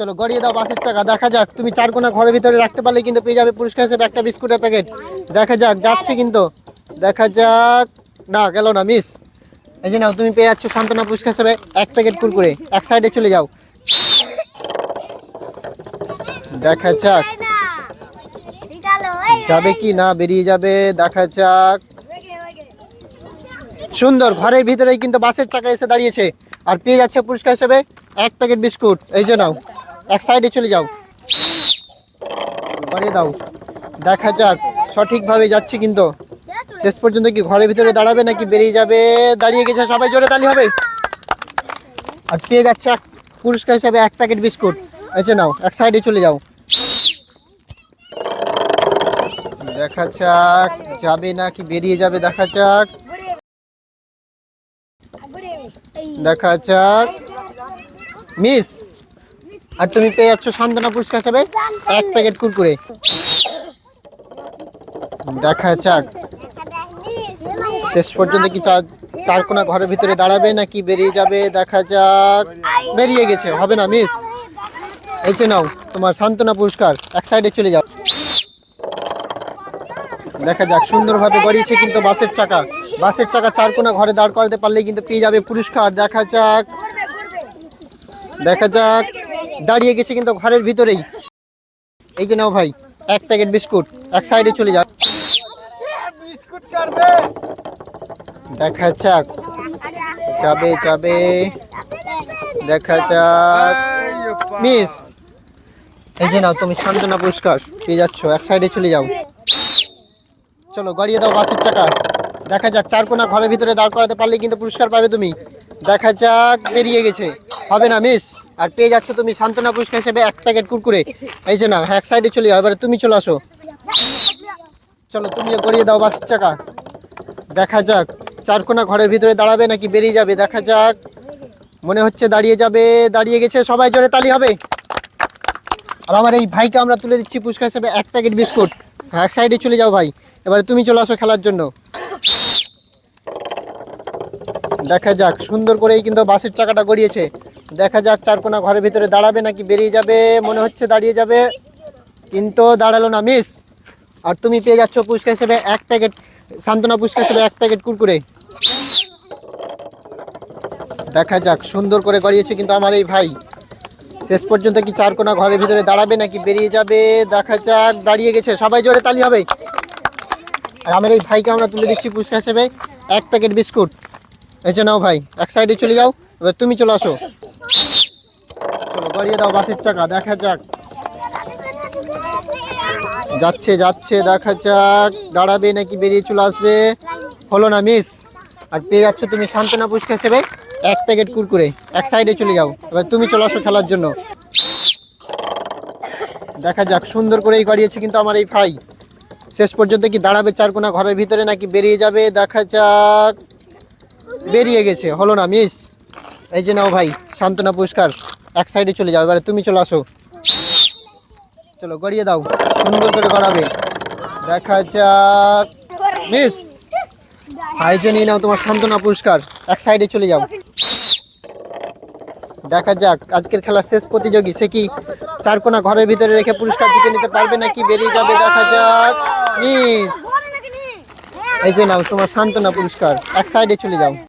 চলো গড়িয়ে দাও বাসের চাকা। দেখা যাক, তুমি চার কোনা ঘরের ভিতরে রাখতে পারলে কিন্তু পেয়ে যাবে পুরস্কার হিসেবে একটা বিস্কুটের প্যাকেট। দেখা যাক, যাচ্ছে কিন্তু। দেখা যাক। না, গেল না মিস এই যে নাও, তুমি পেয়ে যাচ্ছ সান্ত্বনা পুরস্কার হিসেবে এক প্যাকেট কুরকুরে এক সাইডে চলে যাও। দেখা যাক। যাবে কি না, বেরিয়ে যাবে। দেখা যাক। সুন্দর, ঘরের ভিতরেই কিন্তু বাসের চাকা এসে দাঁড়িয়েছে। আর পেয়ে যাচ্ছে পুরস্কার হিসেবে এক প্যাকেট বিস্কুট। এই যে নাও। এক সাইডে চলে যাও। বাড়িয়ে দাও। দেখা যাক, সঠিকভাবে যাচ্ছে কিন্তু। শেষ পর্যন্ত কি ঘরের ভিতরে দাঁড়াবে নাকি বেরিয়ে যাবে? দাঁড়িয়ে গেছে সবাই, জোরে তালি হবে। আর পেয়ে যাচ্ছে এক পুরস্কার হিসেবে এক প্যাকেট বিস্কুট। যে নাও, এক সাইডে চলে যাও। দেখা যাক, যাবে না কি বেরিয়ে যাবে, দেখা যাক। দেখা যাক। মিস আর তুমি পেয়ে যাচ্ছ সান্ত্বনা পুরস্কার হিসেবে এক প্যাকেট কুরকুরে। দেখা যাক। শেষ পর্যন্ত কি চার চার কোনা ঘরের ভিতরে দাঁড়াবে নাকি বেরিয়ে যাবে? দেখা যাক। বেরিয়ে গেছে। হবে না মিস এই যে নাও তোমার সান্ত্বনা পুরস্কার। এক সাইডে চলে যাও। দেখা যাক সুন্দরভাবে গড়িয়েছে কিন্তু বাসের চাকা। বাসের চাকা চার কোনা ঘরে দাঁড় করাতে পারলে কিন্তু পেয়ে যাবে পুরস্কার। দেখা যাক। দেখা যাক। দাঁড়িয়ে গেছে কিন্তু ঘরের ভিতরেই। এই যে নাও ভাই, এক প্যাকেট বিস্কুট, এক সাইডে চলে যাও। দেখা যাক। যাবে যাবে। দেখা যাক। মিস, এই যে নাও, তুমি সান্ত্বনা পুরস্কার পেয়ে যাচ্ছ, এক সাইডে চলে যাও। চলো, গড়িয়ে দাও বাসের চাকা দেখা যাক, চার কোনা ঘরের ভিতরে দাঁড় করাতে পারলে কিন্তু পুরস্কার পাবে তুমি। দেখা যাক বেরিয়ে গেছে। হবে না মিস আর পেয়ে যাচ্ছ তুমি সান্ত্বনা পুরস্কার হিসেবে এক প্যাকেট কুরকুরে। এই যে না, এক সাইডে চলে যাও, এবারে তুমি চলে আসো। চলো, তুমিও গড়িয়ে দাও বাসের চাকা। দেখা যাক চার কোনা ঘরের ভিতরে দাঁড়াবে নাকি বেরিয়ে যাবে, দেখা যাক। মনে হচ্ছে দাঁড়িয়ে যাবে, দাঁড়িয়ে গেছে, সবাই জোরে তালি হবে। আর আমার এই ভাইকে আমরা তুলে দিচ্ছি পুরস্কার হিসেবে এক প্যাকেট বিস্কুট। এক সাইডে চলে যাও ভাই, এবারে তুমি চলে আসো খেলার জন্য। দেখা যাক, সুন্দর করেই কিন্তু বাসের চাকাটা গড়িয়েছে। দেখা যাক চার কোনা ঘরের ভিতরে দাঁড়াবে নাকি বেরিয়ে যাবে, মনে হচ্ছে দাঁড়িয়ে যাবে। কিন্তু দাঁড়াল না মিস আর তুমি পেয়ে যাচ্ছ পুরস্কার হিসেবে এক প্যাকেট, সান্ত্বনা পুরস্কার হিসেবে এক প্যাকেট কুরকুরে। দেখা যাক, সুন্দর করে গড়িয়েছে কিন্তু আমার এই ভাই। শেষ পর্যন্ত কি চার কোনা ঘরের ভিতরে দাঁড়াবে নাকি বেরিয়ে যাবে? দেখা যাক, দাঁড়িয়ে গেছে, সবাই জোরে তালি হবে। আর আমার এই ভাইকে আমরা তুলে দিচ্ছি পুরস্কার হিসেবে এক প্যাকেট বিস্কুট। এই যে নাও ভাই, এক সাইডে চলে যাও, এবার তুমি চলে আসো। চলো গড়িয়ে দাও বাসের চাকা, দেখা যাক। যাচ্ছে যাচ্ছে, দেখা যাক। দাঁড়াবে নাকি বেরিয়ে চলে আসবে? হলো না মিস আর পেয়ে যাচ্ছ তুমি সান্ত্বনা পুরস্কার হিসেবে এক প্যাকেট কুরকুরে। এক সাইডে চলে যাও, এবার তুমি চলে আসো খেলার জন্য। দেখা যাক, সুন্দর করেই গড়িয়েছে কিন্তু আমার এই ভাই শেষ পর্যন্ত কি দাঁড়াবে চার কোনা ঘরের ভিতরে নাকি বেরিয়ে যাবে? দেখা যাক। বেরিয়ে গেছে। হলো না মিস এই যে নাও ভাই, সান্ত্বনা পুরস্কার। এক সাইডে চলে যাও, এবারে তুমি চলে আসো। চলো, গড়িয়ে দাও, সুন্দর করে গড়াবে। দেখা যাক। মিস ভাই, যে নিয়ে নাও তোমার সান্ত্বনা পুরস্কার, এক সাইডে চলে যাও। দেখা যাক, আজকের খেলার শেষ প্রতিযোগী, সে কি চার কোনা ঘরের ভিতরে রেখে পুরস্কার জিতে নিতে পারবে নাকি বেরিয়ে যাবে? দেখা যাক। মিস এই যে নাও তোমার সান্ত্বনা পুরস্কার, এক সাইডে চলে যাও।